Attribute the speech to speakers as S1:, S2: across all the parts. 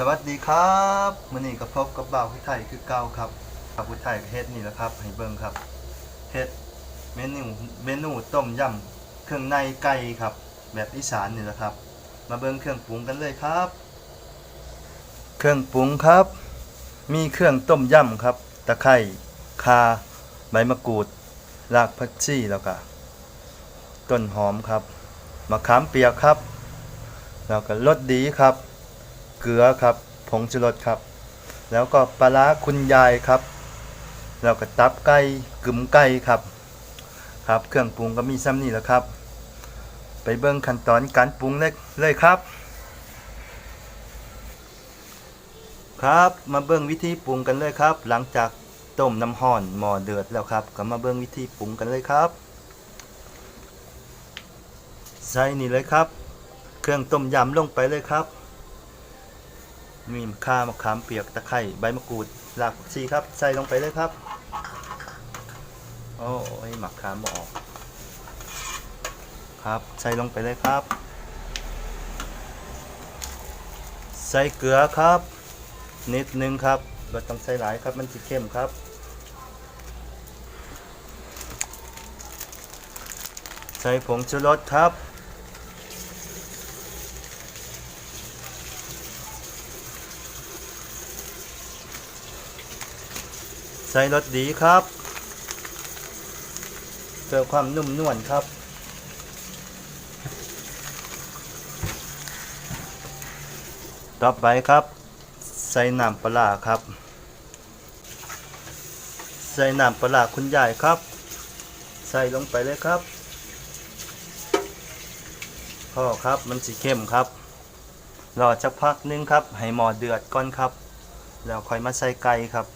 S1: สวัสดีครับมื้อนี้ก็พบกับบ่าวผู้ไทยคือเก่าครับบ่าวผู้ไทยเฮ็ดนี่แหละครับ ให้เบิ่งครับเฮ็ดเมนูเมนูต้มยำเครื่องในไก่ครับ แบบอีสานนี่แหละครับ มาเบิ่งเครื่องปรุงกันเลยครับ เครื่องปรุงครับ มีเครื่องต้มยำครับ ตะไคร้ข่าใบมะกรูดรากผักชีแล้วก็ต้นหอมครับมะขามเปียกครับ แล้วก็รสดีครับ เกลือครับ ผงชูรสครับ แล้วก็ปลาร้าคุณยายครับแล้วก็ตับไก่กึ่มไก่ครับ ครับ เครื่องปรุงก็มีซ้ำนี่แหละครับ ไปเบิ่งขั้นตอนการปรุงเลยเลยครับ ครับ มาเบิ่งวิธีปรุงกันเลยครับ หลังจากต้มน้ำห้อนหม้อเดือดแล้วครับ ก็มาเบิ่งวิธีปรุงกันเลยครับใส่นี่เลยครับ เครื่องต้มยำลงไปเลยครับ มีข่ามะขามเปียกตะไคร้ใบมะกรูดรากผักชีครับ ใส่ลงไปเลยครับโอ้ยหมักขามบออก ครับใส่ลงไปเลยครับ ใส่เกลือครับ นิดนึงครับเราต้องใส่หลายครับมันจะเข้มครับใส่ผงชูรสครับ ใส่รสดีครับเพื่อความนุ่มนวลครับ ต่อไปครับ ใส่น้ำปลาครับ ใส่น้ำปลาร้าคุณยายครับ ใส่ลงไปเลยครับพ่อครับมันสีเข้มครับ รอจักพักนึงครับ ให้หมอเดือดก่อนครับ แล้วค่อยมาใส่ไก่ครับ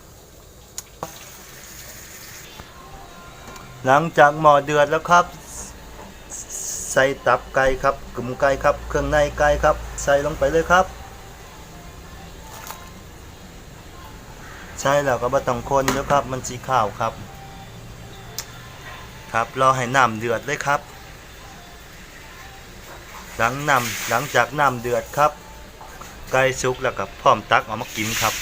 S1: หลังจากหมอเดือดแล้วครับ ใส่ตับไก่ครับกลุ่มไก่ครับ เครื่องในไก่ครับ ใส่ลงไปเลยครับ ใช่แล้วก็บ่ต้องคนเด้อครับ มันสีขาวครับ ครับรอให้น้ำเดือดเลยครับ หลังน้ำหลังจากน้ำเดือดครับ ไก่สุกแล้วก็พร้อมตักออกมากินครับ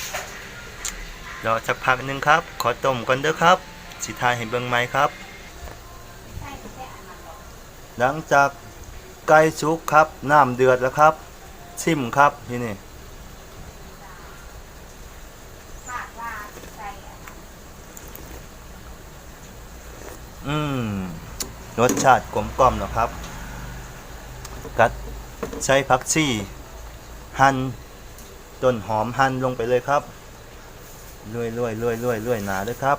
S1: รอสักพักหนึ่งครับ ขอต้มก่อนเด้อครับสิทายให้เบิ่งไหมครับ หลังจากไก่สุกครับ น้ำเดือดแล้วครับ ชิมครับที่นี่อืมรสชาติกลมกล่อมนะครับ กัดใช้ผักชีหั่นต้นหอมหั่นลงไปเลยครับเลื่อยเลื่อยเลื่อยเลื่อยเลื่อยหนาด้วยครับ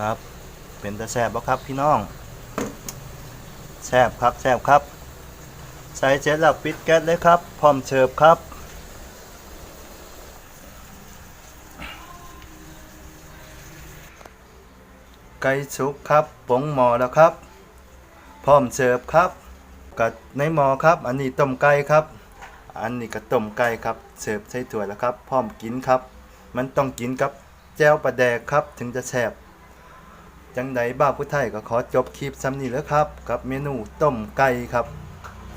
S1: ครับ เป็นตะแซบบ่ครับพี่น้องแซบครับแซบครับ ใส่เจ็ดแล้วปิดแก๊สเลยครับ พร้อมเชิบครับ ไก่สุกครับปงหมอแล้วครับ พร้อมเสิร์ฟครับกับในหมอครับ อันนี้ต้มไก่ครับ อันนี้ก็ต้มไก่ครับ เสิร์ฟใส่ถ้วยแล้วครับ พร้อมกินครับ มันต้องกินกับแจ่วปลาแดกครับ ถึงจะแซ่บ จังใดบ้าผู้ไทยก็ขอจบคลิปซ้ำนี้แล้วครับ กับเมนูต้มไก่ครับ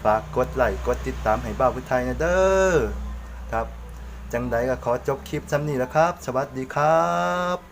S1: ฝากกดไลค์กดติดตามให้บ้าผู้ไทยนะเด้อครับ จังใดก็ขอจบคลิปซ้ำนี้แล้วครับ สวัสดีครับ